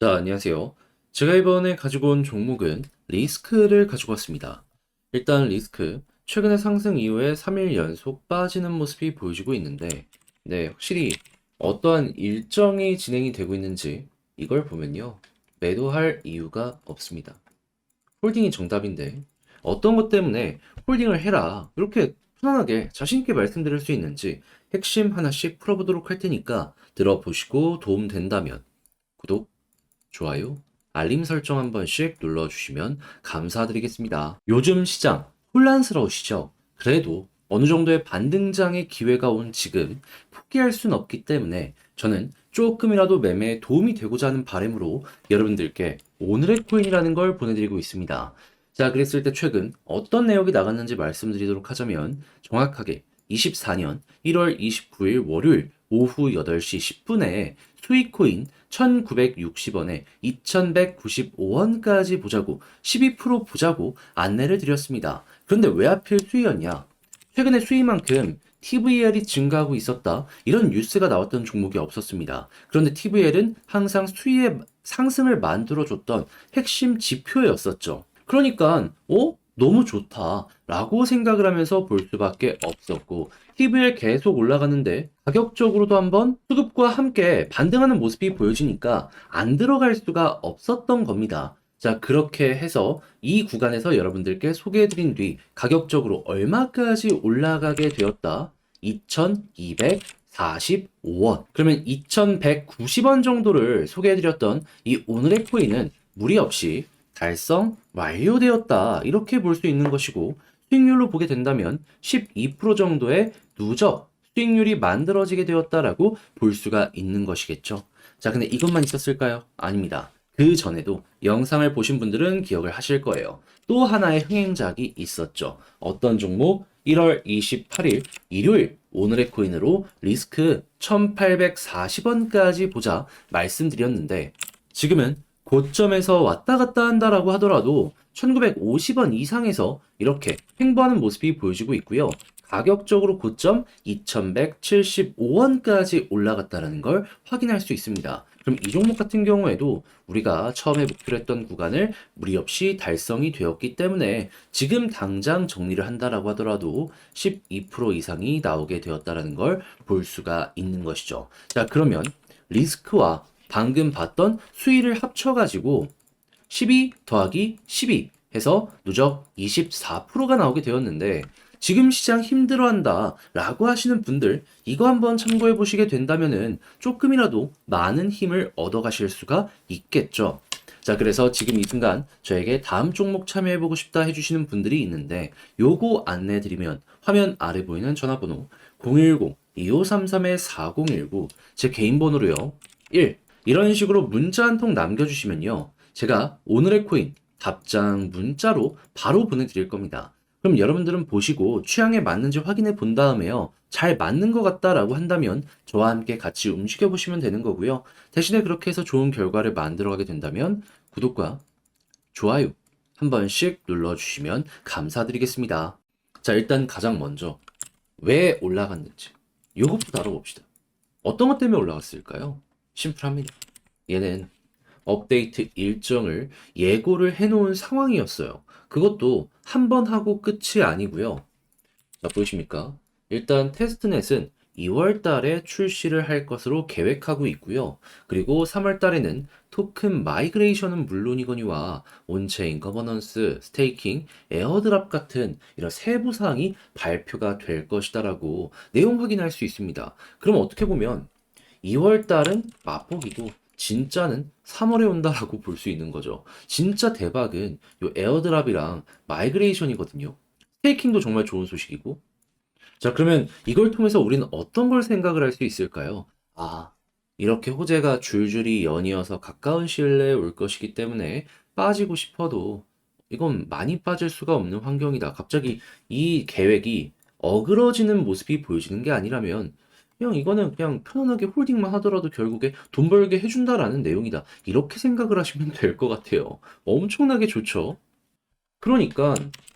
자, 안녕하세요. 제가 이번에 가지고 온 종목은 리스크를 가지고 왔습니다. 일단 리스크, 최근에 상승 이후에 3일 연속 빠지는 모습이 보여지고 있는데, 네, 확실히 어떠한 일정이 진행이 되고 있는지 이걸 보면요. 매도할 이유가 없습니다. 홀딩이 정답인데, 어떤 것 때문에 홀딩을 해라. 이렇게 편안하게 자신있게 말씀드릴 수 있는지 핵심 하나씩 풀어보도록 할 테니까 들어보시고 도움 된다면 구독, 좋아요, 알림 설정 한 번씩 눌러주시면 감사드리겠습니다. 요즘 시장 혼란스러우시죠? 그래도 어느 정도의 반등장의 기회가 온 지금 포기할 순 없기 때문에 저는 조금이라도 매매에 도움이 되고자 하는 바람으로 여러분들께 오늘의 코인이라는 걸 보내드리고 있습니다. 자, 그랬을 때 최근 어떤 내역이 나갔는지 말씀드리도록 하자면 정확하게 24년 1월 29일 월요일 오후 8시 10분에 수익코인 1960원에 2195원까지 보자고 12% 보자고 안내를 드렸습니다. 그런데 왜 하필 수위였냐? 최근에 수위만큼 TVL이 증가하고 있었다. 이런 뉴스가 나왔던 종목이 없었습니다. 그런데 TVL은 항상 수위의 상승을 만들어줬던 핵심 지표였었죠. 그러니까, 어? 너무 좋다. 라고 생각을 하면서 볼 수밖에 없었고, TVL 계속 올라가는데 가격적으로도 한번 수급과 함께 반등하는 모습이 보여지니까 안 들어갈 수가 없었던 겁니다. 자, 그렇게 해서 이 구간에서 여러분들께 소개해드린 뒤 가격적으로 얼마까지 올라가게 되었다? 2245원. 그러면 2190원 정도를 소개해드렸던 이 오늘의 코인은 무리 없이 달성 완료되었다. 이렇게 볼 수 있는 것이고, 수익률로 보게 된다면 12% 정도의 누적 수익률이 만들어지게 되었다라고 볼 수가 있는 것이겠죠. 자, 근데 이것만 있었을까요? 아닙니다. 그 전에도 영상을 보신 분들은 기억을 하실 거예요. 또 하나의 흥행작이 있었죠. 어떤 종목? 1월 28일 일요일 오늘의 코인으로 리스크 1840원까지 보자 말씀드렸는데 지금은 고점에서 왔다 갔다 한다라고 하더라도 1950원 이상에서 이렇게 횡보하는 모습이 보여지고 있고요. 가격적으로 고점 2175원까지 올라갔다는 걸 확인할 수 있습니다. 그럼 이 종목 같은 경우에도 우리가 처음에 목표로 했던 구간을 무리 없이 달성이 되었기 때문에 지금 당장 정리를 한다라고 하더라도 12% 이상이 나오게 되었다라는 걸 볼 수가 있는 것이죠. 자, 그러면 리스크와 방금 봤던 수위를 합쳐가지고 12 더하기 12 해서 누적 24%가 나오게 되었는데 지금 시장 힘들어한다 라고 하시는 분들 이거 한번 참고해 보시게 된다면은 조금이라도 많은 힘을 얻어 가실 수가 있겠죠. 자, 그래서 지금 이 순간 저에게 다음 종목 참여해 보고 싶다 해주시는 분들이 있는데 요거 안내 드리면 화면 아래 보이는 전화번호 010-2533-4019 제 개인 번호로요. 1. 이런 식으로 문자 한 통 남겨주시면요. 제가 오늘의 코인 답장 문자로 바로 보내드릴 겁니다. 그럼 여러분들은 보시고 취향에 맞는지 확인해 본 다음에요. 잘 맞는 것 같다라고 한다면 저와 함께 같이 움직여 보시면 되는 거고요. 대신에 그렇게 해서 좋은 결과를 만들어 가게 된다면 구독과 좋아요 한 번씩 눌러 주시면 감사드리겠습니다. 자, 일단 가장 먼저 왜 올라갔는지 이것부터 알아봅시다. 어떤 것 때문에 올라갔을까요? 심플합니다. 얘는 업데이트 일정을 예고를 해놓은 상황이었어요. 그것도 한 번 하고 끝이 아니고요. 자, 보이십니까? 일단 테스트넷은 2월 달에 출시를 할 것으로 계획하고 있고요. 그리고 3월 달에는 토큰 마이그레이션은 물론이거니와 온체인 거버넌스, 스테이킹, 에어드랍 같은 이런 세부 사항이 발표가 될 것이다라고 내용 확인할 수 있습니다. 그럼 어떻게 보면 2월 달은 맛보기고 진짜는 3월에 온다라고 볼 수 있는 거죠. 진짜 대박은 요 에어드랍이랑 마이그레이션이거든요. 스테이킹도 정말 좋은 소식이고. 자, 그러면 이걸 통해서 우리는 어떤 걸 생각을 할 수 있을까요? 아, 이렇게 호재가 줄줄이 연이어서 가까운 시일 내에 올 것이기 때문에 빠지고 싶어도 이건 많이 빠질 수가 없는 환경이다. 갑자기 이 계획이 어그러지는 모습이 보여지는 게 아니라면 그냥 이거는 그냥 편안하게 홀딩만 하더라도 결국에 돈 벌게 해준다라는 내용이다. 이렇게 생각을 하시면 될 것 같아요. 엄청나게 좋죠. 그러니까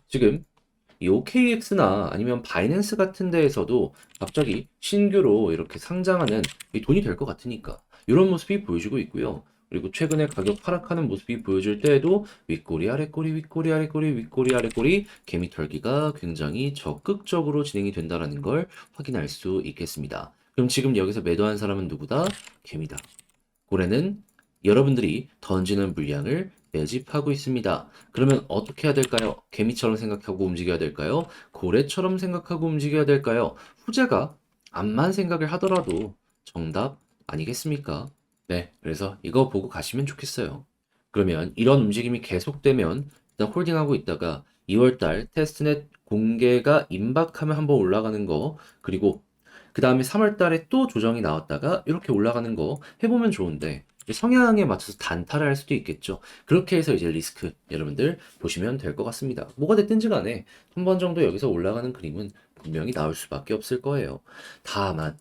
지금 이 OKX나 아니면 바이낸스 같은 데에서도 갑자기 신규로 이렇게 상장하는 이 돈이 될 것 같으니까 이런 모습이 보여지고 있고요. 그리고 최근에 가격 하락하는 모습이 보여질 때에도 윗꼬리 아랫꼬리 윗꼬리 아랫꼬리 윗꼬리 아랫꼬리 개미 털기가 굉장히 적극적으로 진행이 된다라는 걸 확인할 수 있겠습니다. 그럼 지금 여기서 매도한 사람은 누구다? 개미다. 고래는 여러분들이 던지는 물량을 매집하고 있습니다. 그러면 어떻게 해야 될까요? 개미처럼 생각하고 움직여야 될까요? 고래처럼 생각하고 움직여야 될까요? 후자가 암만 생각을 하더라도 정답 아니겠습니까? 네, 그래서 이거 보고 가시면 좋겠어요. 그러면 이런 움직임이 계속되면 일단 홀딩하고 있다가 2월달 테스트넷 공개가 임박하면 한번 올라가는 거 그리고 그 다음에 3월달에 또 조정이 나왔다가 이렇게 올라가는 거 해보면 좋은데 성향에 맞춰서 단타를 할 수도 있겠죠. 그렇게 해서 이제 리스크 여러분들 보시면 될 것 같습니다. 뭐가 됐든지 간에 한 번 정도 여기서 올라가는 그림은 분명히 나올 수밖에 없을 거예요. 다만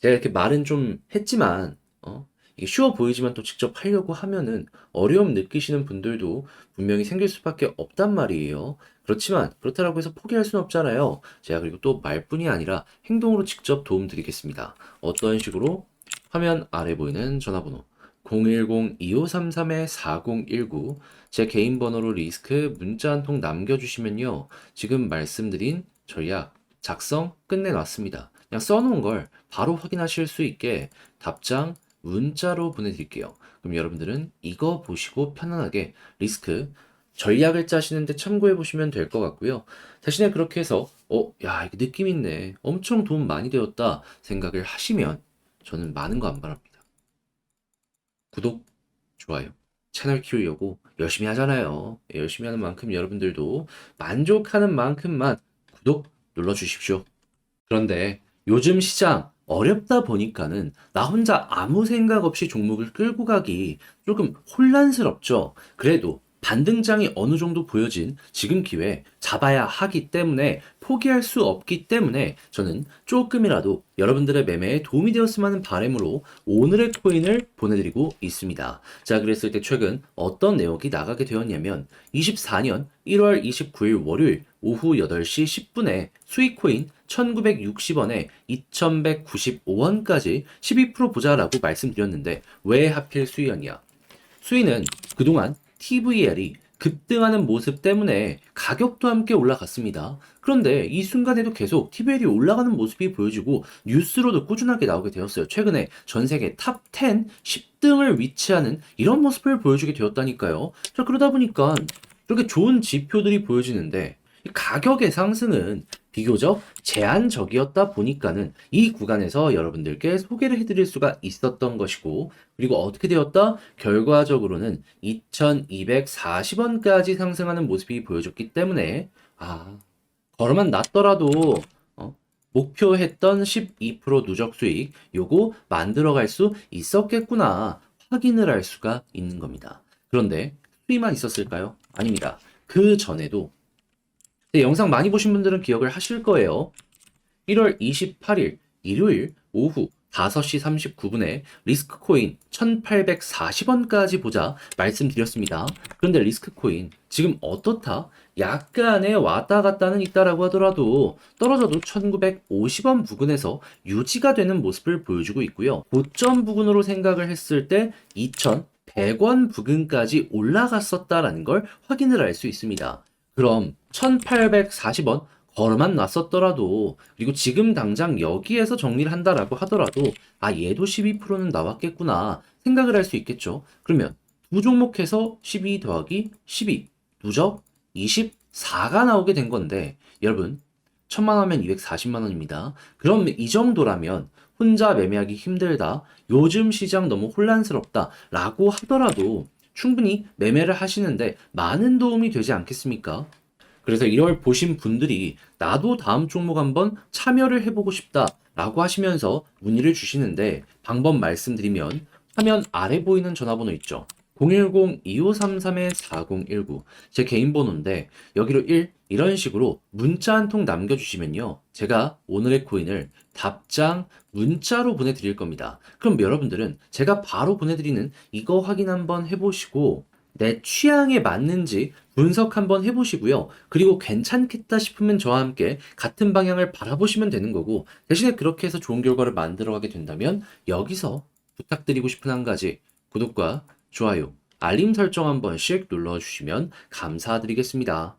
제가 이렇게 말은 좀 했지만 어? 쉬워 보이지만 또 직접 하려고 하면은 어려움 느끼시는 분들도 분명히 생길 수밖에 없단 말이에요. 그렇지만 그렇다고 해서 포기할 수는 없잖아요. 제가 그리고 또 말뿐이 아니라 행동으로 직접 도움 드리겠습니다. 어떤 식으로 화면 아래 보이는 전화번호 010-2533-4019 제 개인 번호로 리스크 문자 한 통 남겨주시면요. 지금 말씀드린 전략 작성 끝내놨습니다. 그냥 써놓은 걸 바로 확인하실 수 있게 답장 문자로 보내드릴게요. 그럼 여러분들은 이거 보시고 편안하게 리스크 전략을 짜시는데 참고해 보시면 될 것 같고요. 대신에 그렇게 해서 어, 야, 이거 느낌 있네. 엄청 도움 많이 되었다 생각을 하시면 저는 많은 거 안 바랍니다. 구독, 좋아요. 채널 키우려고 열심히 하잖아요. 예, 열심히 하는 만큼 여러분들도 만족하는 만큼만 구독 눌러 주십시오. 그런데 요즘 시장 어렵다 보니까는 나 혼자 아무 생각 없이 종목을 끌고 가기 조금 혼란스럽죠. 그래도 반등장이 어느 정도 보여진 지금 기회 잡아야 하기 때문에 포기할 수 없기 때문에 저는 조금이라도 여러분들의 매매에 도움이 되었으면 하는 바람으로 오늘의 코인을 보내드리고 있습니다. 자, 그랬을 때 최근 어떤 내역이 나가게 되었냐면 24년 1월 29일 월요일 오후 8시 10분에 수익코인 1960원에 2195원까지 12% 보자라고 말씀드렸는데 왜 하필 수익이었냐? 수익은 그동안 TVL이 급등하는 모습 때문에 가격도 함께 올라갔습니다. 그런데 이 순간에도 계속 TVL이 올라가는 모습이 보여지고 뉴스로도 꾸준하게 나오게 되었어요. 최근에 전 세계 탑 10, 10등을 위치하는 이런 모습을 보여주게 되었다니까요. 자, 그러다 보니까 이렇게 좋은 지표들이 보여지는데 이 가격의 상승은 비교적 제한적이었다 보니까는 이 구간에서 여러분들께 소개를 해드릴 수가 있었던 것이고 그리고 어떻게 되었다? 결과적으로는 2240원까지 상승하는 모습이 보여졌기 때문에 아 걸어만 놨더라도 어, 목표했던 12% 누적 수익 요거 만들어갈 수 있었겠구나 확인을 할 수가 있는 겁니다. 그런데 수익만 있었을까요? 아닙니다. 그 전에도 네, 영상 많이 보신 분들은 기억을 하실 거예요. 1월 28일 일요일 오후 5시 39분에 리스크 코인 1840원까지 보자 말씀드렸습니다. 그런데 리스크 코인 지금 어떻다? 약간의 왔다 갔다는 있다라고 하더라도 떨어져도 1950원 부근에서 유지가 되는 모습을 보여주고 있고요. 고점 부근으로 생각을 했을 때 2100원 부근까지 올라갔었다라는 걸 확인을 할 수 있습니다. 그럼 1840원 걸어만 놨었더라도 그리고 지금 당장 여기에서 정리를 한다라고 하더라도 아 얘도 12%는 나왔겠구나 생각을 할 수 있겠죠. 그러면 두 종목해서 12 더하기 12 누적 24가 나오게 된 건데 여러분 천만 원이면 240만 원입니다. 그럼 이 정도라면 혼자 매매하기 힘들다. 요즘 시장 너무 혼란스럽다. 라고 하더라도 충분히 매매를 하시는데 많은 도움이 되지 않겠습니까? 그래서 이걸 보신 분들이 나도 다음 종목 한번 참여를 해보고 싶다 라고 하시면서 문의를 주시는데 방법 말씀드리면 화면 아래 보이는 전화번호 있죠. 010-2533-4019. 제 개인 번호인데 여기로 1 이런 식으로 문자 한 통 남겨주시면요. 제가 오늘의 코인을 답장 문자로 보내드릴 겁니다. 그럼 여러분들은 제가 바로 보내드리는 이거 확인 한번 해보시고 내 취향에 맞는지 분석 한번 해보시고요. 그리고 괜찮겠다 싶으면 저와 함께 같은 방향을 바라보시면 되는 거고 대신에 그렇게 해서 좋은 결과를 만들어가게 된다면 여기서 부탁드리고 싶은 한 가지 구독과 좋아요, 알림 설정 한 번씩 눌러주시면 감사드리겠습니다.